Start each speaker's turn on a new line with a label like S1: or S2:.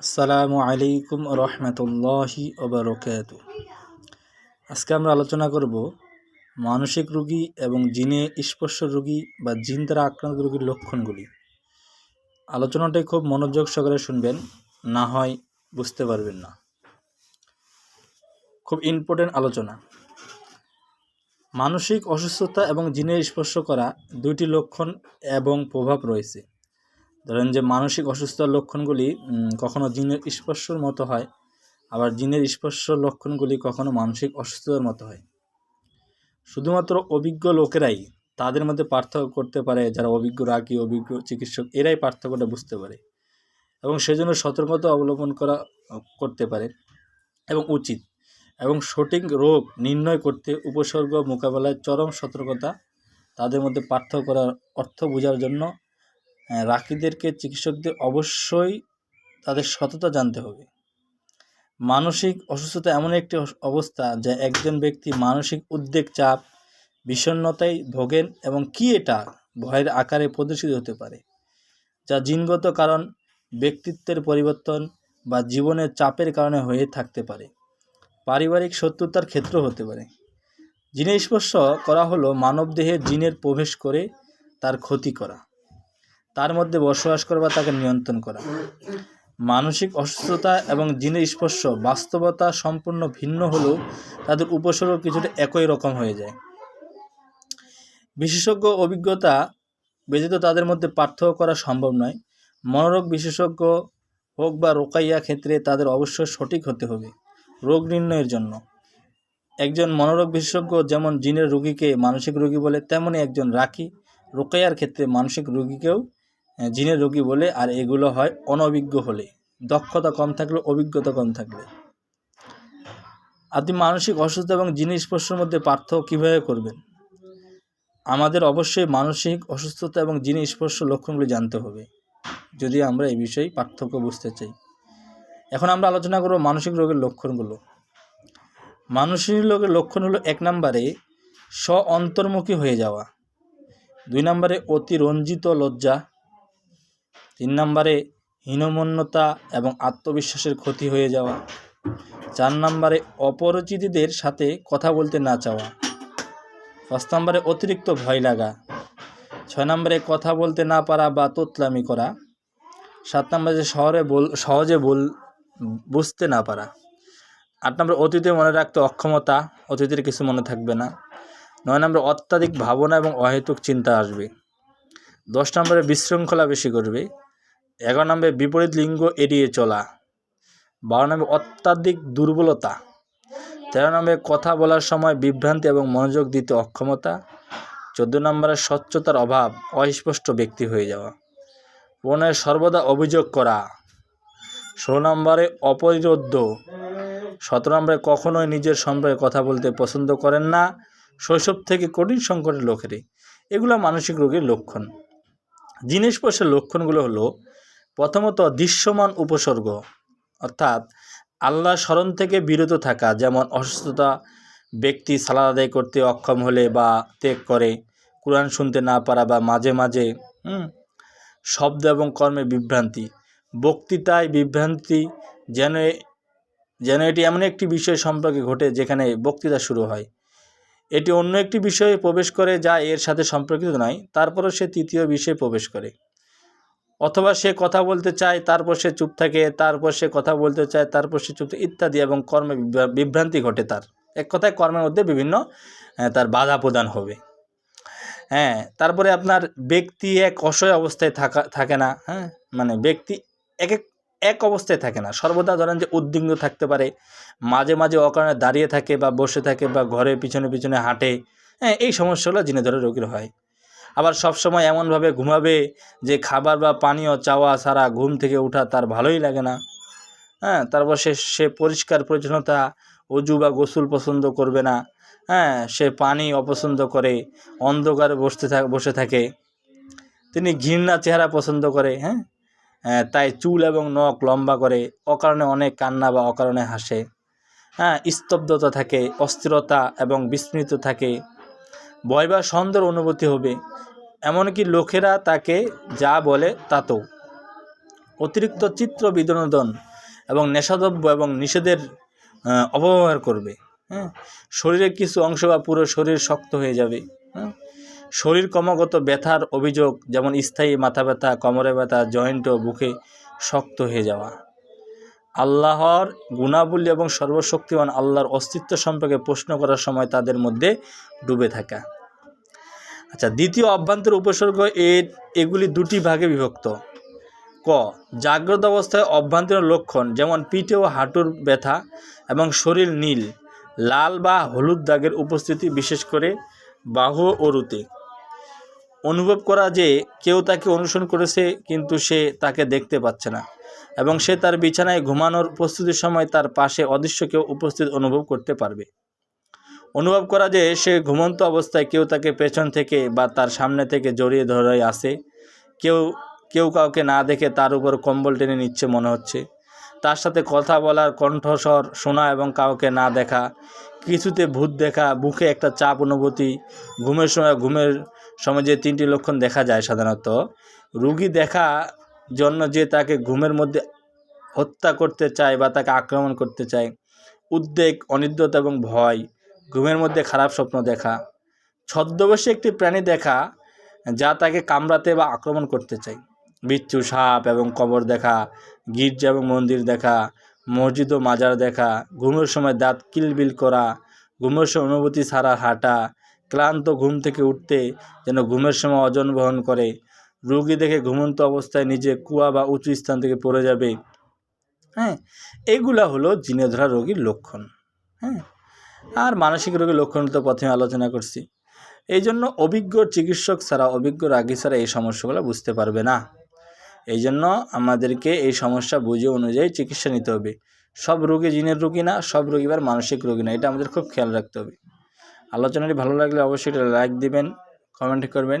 S1: আসসালামু আলাইকুম রহমতুল্লাহি ওবরকাত। আজকে আমরা আলোচনা করব মানসিক রোগী এবং জিনে স্পর্শ রোগী বা জিন দ্বারা আক্রান্ত রোগীর লক্ষণগুলি। আলোচনাটাই খুব মনোযোগ সহকারে শুনবেন, না হয় বুঝতে পারবেন না। খুব ইম্পর্টেন্ট আলোচনা। মানসিক অসুস্থতা এবং জিনের স্পর্শ করা দুইটি লক্ষণ এবং প্রভাব রয়েছে। ধরেন যে মানসিক অসুস্থতার লক্ষণগুলি কখনো জিনের স্পর্শর মতো হয়, আবার জিনের স্পর্শ লক্ষণগুলি কখনো মানসিক অসুস্থতার মতো হয়। শুধুমাত্র অভিজ্ঞ লোকেরাই তাদের মধ্যে পার্থক্য করতে পারে, যারা অভিজ্ঞ রাগী, অভিজ্ঞ চিকিৎসক, এরাই পার্থক্যটা বুঝতে পারে এবং সেজন্য সতর্কতা অবলম্বন করা করতে পারে এবং উচিত এবং সঠিক রোগ নির্ণয় করতে উপসর্গ মোকাবেলায় চরম সতর্কতা তাদের মধ্যে পার্থক্য করার অর্থ বোঝার জন্য রাকিদেরকে চিকিৎসকদের অবশ্যই তাদের সততা জানতে হবে। মানসিক অসুস্থতা এমন একটি অবস্থা যা একজন ব্যক্তি মানসিক উদ্বেগ, চাপ, বিষণ্ণতায় ভোগেন এবং কি এটা ভয়ের আকারে প্রদর্শিত হতে পারে, যা জিনগত কারণ, ব্যক্তিত্বের পরিবর্তন বা জীবনের চাপের কারণে হয়ে থাকতে পারে। পারিবারিক শত্রুতার ক্ষেত্র হতে পারে। জিনের স্পর্শ করা হলো মানবদেহে জিনের প্রবেশ করে তার ক্ষতি করা। তার মধ্যে বসবাস করা বা তাকে নিয়ন্ত্রণ করা। মানসিক অসুস্থতা এবং জিনের স্পর্শ বাস্তবতা সম্পূর্ণ ভিন্ন হলেও তাদের উপসর্গ কিছুটা একই রকম হয়ে যায়। বিশেষজ্ঞ অভিজ্ঞতা ব্যতীত তাদের মধ্যে পার্থক্য করা সম্ভব নয়। মনোরোগ বিশেষজ্ঞ হোক বা রোকাইয়া ক্ষেত্রে তাদের অবশ্যই সঠিক হতে হবে রোগ নির্ণয়ের জন্য। একজন মনোরোগ বিশেষজ্ঞ যেমন জিনের রোগীকে মানসিক রোগী বলে তেমনই একজন রাখি রোকাইয়ার ক্ষেত্রে মানসিক রোগীকেও জিনের রোগী বলে আর এগুলো হয় অনভিজ্ঞ হলে। দক্ষতা কম থাকলে অভিজ্ঞতা কম থাকলে আপনি মানসিক অসুস্থতা এবং জিনের স্পর্শের মধ্যে পার্থক্য কীভাবে করবেন? আমাদের অবশ্যই মানসিক অসুস্থতা এবং জিনের স্পর্শ লক্ষণগুলি জানতে হবে। যদি আমরা এই বিষয়ে পার্থক্য বুঝতে চাই। এখন আমরা আলোচনা করব মানসিক রোগের লক্ষণগুলো। মানসিক রোগের লক্ষণ হলো এক নম্বরে স্ব অন্তর্মুখী হয়ে যাওয়া। দুই নম্বরে অতিরঞ্জিত লজ্জা। তিন নম্বরে হীনমন্যতা এবং আত্মবিশ্বাসের ক্ষতি হয়ে যাওয়া। চার নম্বরে অপরিচিতদের সাথে কথা বলতে না চাওয়া। পাঁচ নম্বরে অতিরিক্ত ভয় লাগা। ছয় নম্বরে কথা বলতে না পারা বা তোতলামি করা। সাত নম্বরে শহরে বল, সহজে বল, বুঝতে না পারা। আট নম্বর অতীতে মনে রাখতে অক্ষমতা, অতীতের কিছু মনে থাকবে না। নয় নম্বরে অত্যাধিক ভাবনা এবং অহেতুক চিন্তা আসবে। দশ নম্বরে বিশৃঙ্খলা বেশি করবে এগারো নম্বরে বিপরীত লিঙ্গ এড়িয়ে চলা। বারো নম্বরে অত্যাধিক দুর্বলতা। তেরো নম্বরে কথা বলার সময় বিভ্রান্তি এবং মনোযোগ দিতে অক্ষমতা। চোদ্দ নম্বরে স্বচ্ছতার অভাব, অস্পষ্ট ব্যক্তি হয়ে যাওয়া। পনেরো সর্বদা অভিযোগ করা। ষোলো নম্বরে অপরিরোধ্য সতেরো নম্বরে কখনোই নিজের সম্পর্কে কথা বলতে পছন্দ করেন না। শৈশব থেকে কঠিন সংকটের লোকেরই। এগুলো মানসিক রোগের লক্ষণ। জিনিস লক্ষণগুলো হলো প্রথমত দৃশ্যমান উপসর্গ, অর্থাৎ আল্লাহ স্মরণ থেকে বিরত থাকা, যেমন অসুস্থতা, ব্যক্তি সালাদ আদায় করতে অক্ষম হলে বা ত্যাগ করে, কোরআন শুনতে না পারা বা মাঝে মাঝে শব্দ এবং কর্মে বিভ্রান্তি। বক্তৃতায় বিভ্রান্তি যেন যেন এটি এমন একটি বিষয় সম্পর্কে ঘটে যেখানে বক্তৃতা শুরু হয়। এটি অন্য একটি বিষয়ে প্রবেশ করে যা এর সাথে সম্পর্কিত নয়, তারপরও সে তৃতীয় বিষয়ে প্রবেশ করে। অথবা সে কথা বলতে চায়, তারপর সে চুপ থাকে, তারপর সে কথা বলতে চায়, তারপর সে চুপ ইত্যাদি এবং কর্মে বিভ্রা- বিভ্রান্তি ঘটে তার। এক কথায় কর্মের মধ্যে বিভিন্ন তার বাধা প্রদান হবে। হ্যাঁ তারপরে আপনার ব্যক্তি এক অসহায় অবস্থায় থাকা, থাকে না হ্যাঁ? মানে ব্যক্তি এক এক এক অবস্থায় থাকে না। সর্বদা ধরেন যে উদ্বিগ্ন থাকতে পারে, মাঝে মাঝে অকারণে দাঁড়িয়ে থাকে বা বসে থাকে বা ঘরের পিছনে পিছনে হাঁটে হ্যাঁ এই সমস্যাগুলো জিনে ধরে রোগীর হয়। আবার সবসময় এমনভাবে ঘুমাবে যে খাবার বা পানীয় চাওয়া সারা ঘুম থেকে ওঠা তার ভালোই লাগে না। হ্যাঁ তারপর সে সে পরিষ্কার পরিচ্ছন্নতা অজু বা গোসল পছন্দ করবে না। হ্যাঁ সে পানি অপছন্দ করে অন্ধকারে বসতে বসে থাকে। তিনি ঘৃণা চেহারা পছন্দ করে হ্যাঁ? হ্যাঁ, তাই চুল এবং নখ লম্বা করে অকারণে অনেক কান্না বা অকারণে হাসে। হ্যাঁ স্তব্ধতা থাকে অস্থিরতা এবং বিস্মৃত থাকে। ভয় বা সন্দেহ অনুভূতি হবে। এমনকি লোকেরা তাকে যা বলে তাতেও। অতিরিক্ত চিত্র বিনোদন এবং নেশাদ্রব্য এবং নিষেধের অপব্যবহার করবে। হ্যাঁ? শরীরের কিছু অংশ বা পুরো শরীর শক্ত হয়ে যাবে। হ্যাঁ? শরীর ক্রমাগত ব্যথার অভিযোগ, যেমন স্থায়ী মাথা ব্যথা, কোমরে ব্যথা জয়েন্ট ও বুকে শক্ত হয়ে যাওয়া। আল্লাহর গুণাবলী এবং সর্বশক্তিমান আল্লাহর অস্তিত্ব সম্পর্কে প্রশ্ন করার সময় তাদের মধ্যে ডুবে থাকা। আচ্ছা দ্বিতীয় অভ্যন্তর উপসর্গ এর এগুলি দুটি ভাগে বিভক্ত। ক, জাগ্রত অবস্থায় অভ্যন্তরীণ লক্ষণ যেমন পিঠে ও হাঁটুর ব্যথা এবং শরীর নীল, লাল বা হলুদ দাগের উপস্থিতি বিশেষ করে বাহু ও রুতে। অনুভব করা যে কেউ তাকে অনুসরণ করেছে কিন্তু সে তাকে দেখতে পাচ্ছে না। এবং সে তার বিছানায় ঘুমানোর প্রস্তুতির সময় তার পাশে অদৃশ্য কেউ উপস্থিত অনুভব করতে পারবে। অনুভব করা যে সে ঘুমন্ত অবস্থায় কেউ তাকে পেছন থেকে বা তার সামনে থেকে জড়িয়ে ধরে আসে কেউ কেউ কাউকে না দেখে তার উপর কম্বল টেনে নিচ্ছে মনে হচ্ছে। তার সাথে কথা বলার কণ্ঠস্বর শোনা এবং কাউকে না দেখা, কিছুতে ভূত দেখা বুকে একটা চাপ অনুভূতি, ঘুমের সময় ঘুমের সময় যে তিনটি লক্ষণ দেখা যায় সাধারণত, রুগী দেখা জন্য যে তাকে ঘুমের মধ্যে হত্যা করতে চায় বা তাকে আক্রমণ করতে চায়। উদ্বেগ, অনিদ্রতা এবং ভয়, ঘুমের মধ্যে খারাপ স্বপ্ন দেখা। ছদ্মবেশে একটি প্রাণী দেখা যা তাকে কামড়াতে বা আক্রমণ করতে চায়। বিচ্ছু সাপ এবং কবর দেখা, গির্জা এবং মন্দির দেখা, মসজিদ ও মাজার দেখা, ঘুমের সময় দাঁত কিলবিল করা, ঘুমের সময় অনুভূতি ছাড়া হাঁটা, ক্লান্ত ঘুম থেকে উঠতে যেন ঘুমের সময় ওজন বহন করে রোগী দেখে ঘুমন্ত অবস্থায় নিজে কুয়া বা উঁচু স্থান থেকে পড়ে যাবে। হ্যাঁ এগুলা হলো জিনে ধরা রোগীর লক্ষণ। হ্যাঁ আর মানসিক রোগের লক্ষণ তো প্রথমে আলোচনা করছি। এই জন্য অভিজ্ঞ চিকিৎসক ছাড়া অভিজ্ঞ রাগী ছাড়া এই সমস্যাগুলো বুঝতে পারবে না। এই জন্য আমাদেরকে এই সমস্যা বুঝে অনুযায়ী চিকিৎসা নিতে হবে। সব রোগী জিনের রোগী না, সব রোগী এবার মানসিক রোগী না, এটা আমাদের খুব খেয়াল রাখতে হবে। আলোচনাটি ভালো লাগলে অবশ্যই এটা লাইক দিবেন, কমেন্ট করবেন।